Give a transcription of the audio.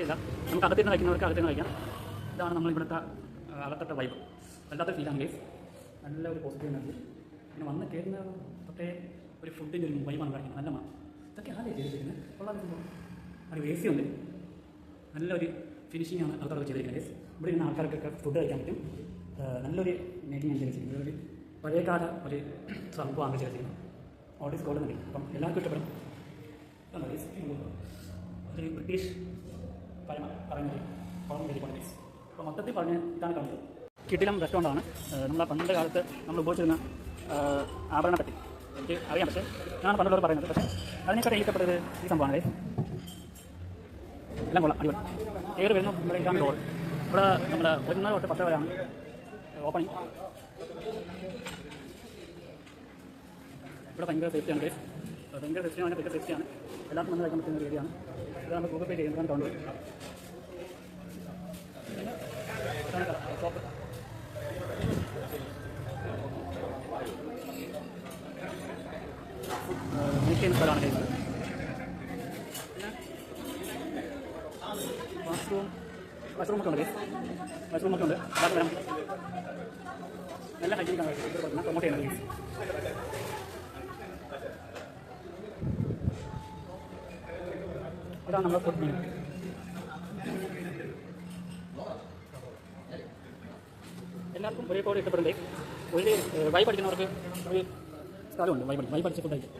കുഴപ്പമില്ല നമുക്ക് അകത്തിരുന്ന് കഴിക്കുന്നവർക്ക് അകത്തിരുന്ന് കഴിക്കാം. ഇതാണ് നമ്മൾ ഇവിടുത്തെ അകത്തത്തെ വൈബ് വല്ലാത്ത ഫീലാണ് ഗേസ് നല്ല ഒരു പോസിറ്റീവ് എനർജി പിന്നെ വന്ന് കയറുന്ന തൊട്ടേ ഒരു ഫുഡിന്റെ ഒരു വൈബാണ് കാണിക്കുന്നത്. നല്ല മണം ഇതൊക്കെ ആദ്യം ചെയ്തിരിക്കുന്നത്. കൊള്ളാൻ ഒരു എ സി ഉണ്ട്. നല്ലൊരു ഫിനിഷിംഗ് ആണ് അകത്തോടെ ചെയ്തിരിക്കുന്നത് ഗേസ് ഇവിടെ ഇരുന്ന ആൾക്കാർക്കൊക്കെ ഫുഡ് കഴിക്കാൻ പറ്റും. നല്ലൊരു മേക്കിംഗ് ആണ് ചെയ്തിരിക്കുന്നത്. ഒരു പഴയകാല ഒരു സംഭവമാണ് ചെയ്തിരിക്കുന്നത്. ഓൾഡീസ് ഗോൾഡ് അപ്പം എല്ലാവർക്കും ഇഷ്ടപ്പെടും. ഒരു ബ്രിട്ടീഷ് പറയുന്നത് കുളം വേലി ഗേസ് അപ്പോൾ മൊത്തത്തിൽ പറഞ്ഞ ഇതാണ് കാണുന്നത് കിടിലം റെസ്റ്റോറന്റാണ് നമ്മൾ പണ്ട് കാലത്ത് നമ്മൾ ഉപയോഗിച്ചിരുന്ന ആഭരണപ്പെട്ടി എനിക്ക് അറിയാം പക്ഷേ ഞാൻ പണ്ടുള്ളവർ പറയുന്നത്. പക്ഷേ അതിനേക്കാൾ ഇഷ്ടപ്പെട്ടത് ഈ സംഭവമാണ് എല്ലാം കൊള്ളാം. അടിപൊളി. കയറി വരുന്നു ഇവിടെ ഇതാണ് ഡോർ ഇവിടെ നമ്മുടെ ഒന്ന് തൊട്ട് പത്ത് വരെയാണ് ഓപ്പണിങ് ഇവിടെ ഭയങ്കര സേഫ്റ്റിയാണ് ഭയങ്കര ടെസ്റ്റാണ് ഭയങ്കര ടെസ്റ്റാണ് എല്ലാവർക്കും നമ്മൾ കഴിക്കാൻ പറ്റുന്ന രീതിയാണ്. ഇതാണ് ഗൂഗിൾ പേ ചെയ്യുന്നതാണ് കൗണ്ട് ഷോപ്പ് ചെയ്യുന്ന സ്ഥലമാണ് ചെയ്യുന്നത്. വാഷ്റൂം വാഷ്റൂം ഒക്കെ ഉണ്ട്. വാഷ്റൂം ഒക്കെ ഉണ്ട്. നല്ല ഹൈജീനിക്കാണ് പ്രൊമോട്ട് ചെയ്യുന്നത്. ഇതാണ് നമ്മുടെ ഫുഡ് മെനു എല്ലാവർക്കും ഒരേ പോലെ ഇഷ്ടപ്പെടുന്നത് ഒരു വൈ പഠിക്കുന്നവർക്ക് ഒരു സ്ഥലമുണ്ട്. വൈബ് വൈബ് അടിച്ച ഫുഡ് കഴിക്കും